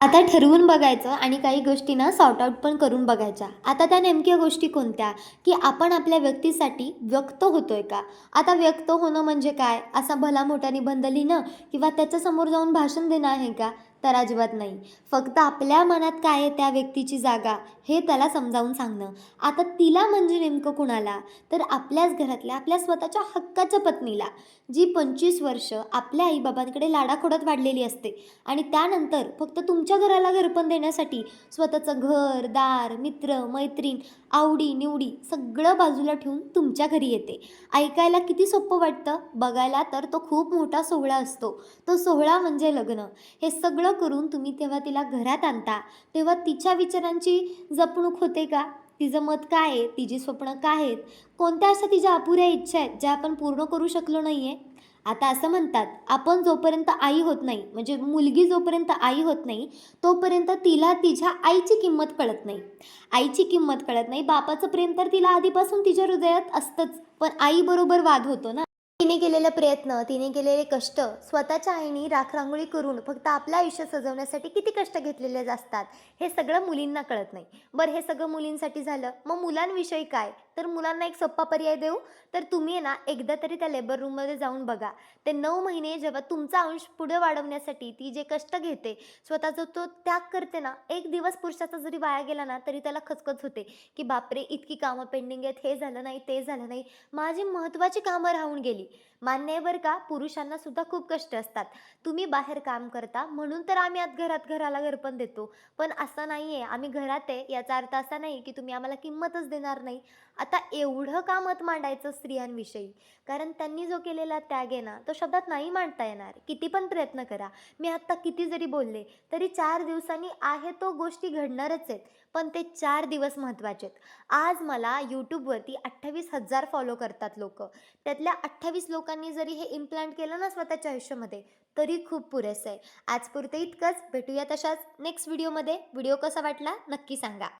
आता ठरवून बघायचं आणि काही गोष्टी ना सॉर्ट आउट पण करून बघायच्या. आता त्या नेमक्या गोष्टी कोणत्या? की आपण आपल्या व्यक्तीसाठी व्यक्त होतोय का? आता व्यक्त होणं म्हणजे काय? असा भला मोठा निबंध लिहिणं किंवा त्याच्यासमोर जाऊन भाषण देणं आहे का? तर अजिबात नाही. फक्त आपल्या मनात काय आहे त्या व्यक्तीची जागा हे त्याला समजावून सांगणं. आता तिला म्हणजे नेमकं कुणाला? तर आपल्याच घरातल्या आपल्या स्वतःच्या हक्काच्या पत्नीला जी पंचवीस वर्ष आपल्या आईबाबांकडे लाडाखोडात वाढलेली असते. आणि त्यानंतर फक्त तुमच्या घराला घरपण देण्यासाठी स्वतःचं घर दार मित्र मैत्रीण आवडी निवडी सगळं बाजूला ठेवून तुमच्या घरी येते. ऐकायला किती सोपं वाटतं? बघायला तर तो खूप मोठा सोहळा असतो. तो सोहळा म्हणजे लग्न. हे सगळं करून तुम्ही तेव्हा तिला घरात आणता. तेव्हा तिच्या विचारांची जपणूक होते का? तिचं मत काय आहे? तिची स्वप्न काय आहेत? कोणत्या अशा तिच्या अपुऱ्या इच्छा आहेत ज्या आपण पूर्ण करू शकलो नाही आहे आता असं म्हणतात आपण जोपर्यंत आई होत नाही म्हणजे मुलगी जोपर्यंत आई होत नाही तोपर्यंत तिला तिच्या आईची किंमत कळत नाही. आईची किंमत कळत नाही. बापाचं प्रेम तर तिला आधीपासून तिच्या हृदयात असतंच पण आईबरोबर वाद होतो ना? तिने केलेला प्रयत्न तिने केलेले कष्ट स्वतःच्या आईने राखरांगोळी करून फक्त आपलं आयुष्य सजवण्यासाठी किती कष्ट घेतलेले असतात हे सगळं मुलींना कळत नाही. बरं हे सगळं मुलींसाठी झालं. मग मुलांविषयी काय? तर मुलांना एक सोप्पा पर्याय देऊ. तर तुम्ही आहे ना एकदा तरी त्या लेबर रूममध्ये जाऊन बघा. ते नऊ महिने जेव्हा तुमचा अंश पुढे वाढवण्यासाठी ती जे कष्ट घेते स्वतःचा तो त्याग करते ना एक दिवस पुरुषाचा जरी वाया गेला ना तरी त्याला खचखच होते. की बापरे इतकी कामं पेंडिंग आहेत हे झालं नाही ते झालं नाही. माझी महत्त्वाची कामं राहून गेली. मान्य आहे बरं का पुरुषांना सुद्धा खूप कष्ट असतात. तुम्ही बाहेर काम करता म्हणून तर आम्ही आज घरात घराला घरपण देतो. पण असं नाही आहे आम्ही घरात आहे याचा अर्थ असा नाही की तुम्ही आम्हाला किंमतच देणार नाही. आता एवढं का मत मांडायचं स्त्रियांविषयी? कारण त्यांनी जो केलेला त्याग आहे ना तो शब्दात नाही मांडता येणार. किती पण प्रयत्न करा. मी आत्ता किती जरी बोलले तरी चार दिवसांनी आहे तो गोष्टी घडणारच आहेत. पण ते चार दिवस महत्त्वाचे आहेत. आज मला यूट्यूबवरती अठ्ठावीस हजार फॉलो करतात लोक. त्यातल्या अठ्ठावीस लोक लोकांनी जरी हे इम्प्लांट केलं ना स्वतःच्या आयुष्यामध्ये तरी खूप पुरेसं आहे. आजपुरतं इतकंच. भेटूया तशाच नेक्स्ट व्हिडिओमध्ये व्हिडिओ कसा वाटला नक्की सांगा.